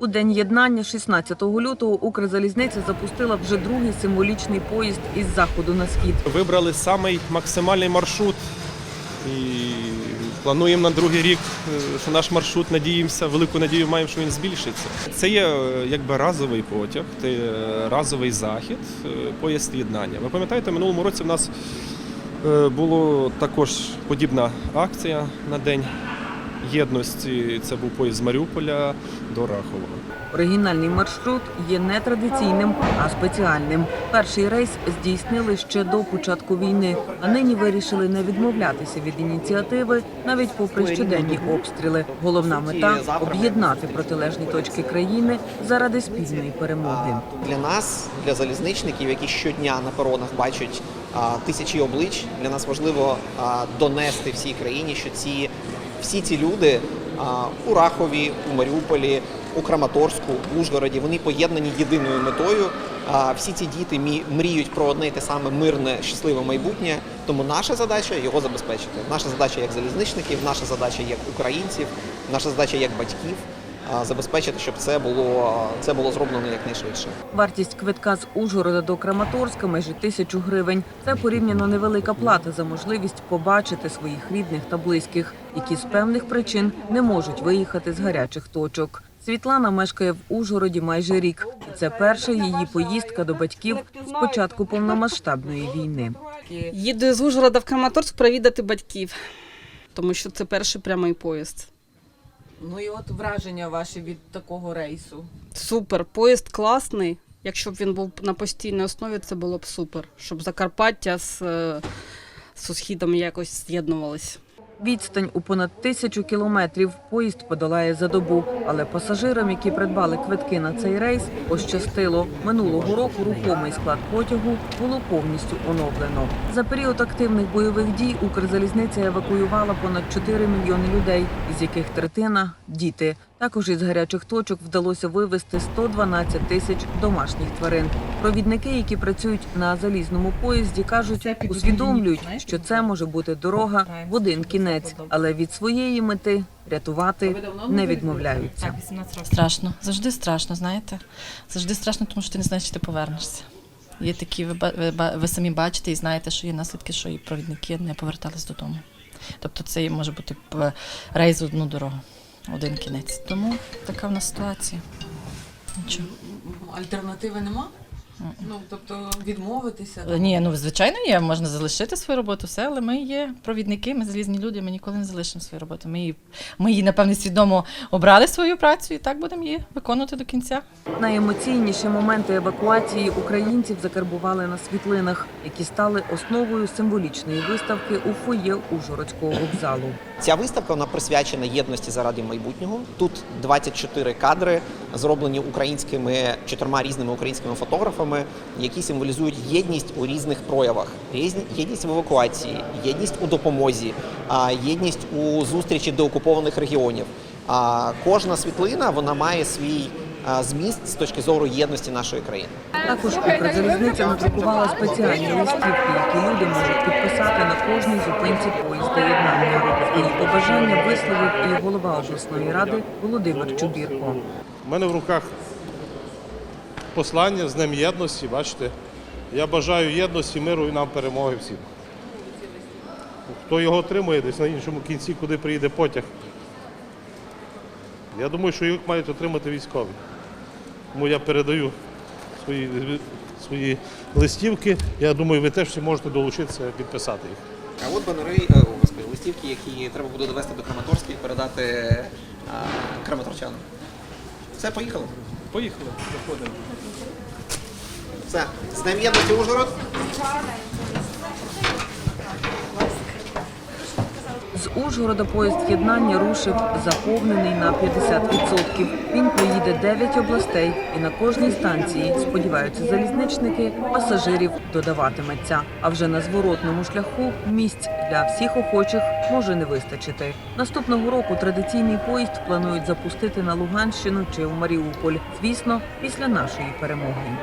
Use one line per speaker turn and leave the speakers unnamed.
У день єднання 16 лютого Укрзалізниця запустила вже другий символічний поїзд із заходу на схід.
Вибрали самий максимальний маршрут і плануємо на другий рік, е, що наш маршрут надіємося, велику надію маємо, що він збільшиться. Це є е, якби разовий потяг, це разовий захід, е, поїзд єднання. Ви пам'ятаєте, минулому році в нас була також подібна акція на День єдності. Це був поїзд з Маріуполя до Рахова.
Оригінальний маршрут є не традиційним, а спеціальним. Перший рейс здійснили ще до початку війни, а нині вирішили не відмовлятися від ініціативи, навіть попри щоденні обстріли. Головна мета об'єднати протилежні точки країни заради спільної перемоги.
Для нас, для залізничників, які щодня на перонах бачать а, тисячі облич, для нас важливо а, донести всій країні, що ці всі ці люди у Рахові, у Маріуполі, у Краматорську, в Ужгороді, вони поєднані єдиною метою. Всі ці діти мріють про одне і те саме мирне, щасливе майбутнє. Тому наша задача його забезпечити. Наша задача як залізничників, наша задача як українців, наша задача як батьків. А, Забезпечити, щоб це було це було зроблено якнайшвидше.
Вартість квитка з Ужгорода до Краматорська майже тисячу гривень. Це порівняно невелика плата за можливість побачити своїх рідних та близьких, які з певних причин не можуть виїхати з гарячих точок. Світлана мешкає в Ужгороді майже рік, і це перша її поїздка до батьків з початку повномасштабної війни.
Їду з Ужгорода в Краматорськ провідати батьків, тому що це перший прямий поїзд.
Ну і от враження ваші від такого рейсу.
Супер, поїзд класний. Якщо б він був на постійній основі, це було б супер, щоб Закарпаття з, е, з східом якось з'єднувалися.
Відстань у понад тисячу кілометрів поїзд подолає за добу. Але пасажирам, які придбали квитки на цей рейс, пощастило. Минулого року рухомий склад потягу було повністю оновлено. За період активних бойових дій Укрзалізниця евакуювала понад 4 мільйони людей, із яких третина діти. Також із гарячих точок вдалося вивезти 112 тисяч домашніх тварин. Провідники, які працюють на залізному поїзді, кажуть, усвідомлюють, що це може бути дорога в один кінець, але від своєї мети рятувати не відмовляються.
Так, 18 років.
Страшно, завжди страшно, знаєте. Завжди страшно, тому що ти не знаєш, чи ти повернешся. Є такі, ви, ви, ви самі бачите і знаєте, що є наслідки, що і провідники не повертались додому. Тобто це може бути рейс в одну дорогу, один кінець. Тому така в нас ситуація. Нічого.
Альтернативи нема? Ну, тобто відмовитися.
Е, Ні, ну звичайно є, можна залишити свою роботу, все, але ми є провідники, ми залізні люди, ми ніколи не залишимо свою роботу. Ми її, ми її, напевне, свідомо обрали свою працю і так будемо її виконувати до кінця.
Найемоційніші моменти евакуації українців закарбували на світлинах, які стали основою символічної виставки у фоє Ужгородського вокзалу.
Ця виставка вона присвячена єдності заради майбутнього. Тут 24 кадри, зроблені українськими чотирма різними українськими фотографами, які символізують єдність у різних проявах: Різні- єдність в евакуації, єдність у допомозі, єдність у зустрічі до окупованих регіонів. А кожна світлина вона має свій зміст з точки зору єдності нашої країни.
Також Укрзалізниця надрукувала спеціальні листівки, які люди можуть підписати на кожній зупинці поїзда єднання. Свої побажання висловив і голова обласної ради Володимир Чубірко.
У мене в руках послання з Днем єдності, бачите. Я бажаю єдності, миру і нам перемоги всім. Хто його отримує десь на іншому кінці, куди приїде потяг. Я думаю, що їх мають отримати військові. Тому я передаю свої, свої листівки. Я думаю, ви теж всі можете долучитися підписати їх.
А от банери, е, о, господи, листівки, які треба буде довести до Краматорська і передати а, краматорчанам. Все, поїхали.
Поїхали, заходимо.
Все, з Ужгород.
З Ужгорода поїзд єднання рушив заповнений на 50%. Він проїде 9 областей, і на кожній станції, сподіваються залізничники, пасажирів додаватиметься. А вже на зворотному шляху місць для всіх охочих може не вистачити. Наступного року традиційний поїзд планують запустити на Луганщину чи у Маріуполь. Звісно, після нашої перемоги.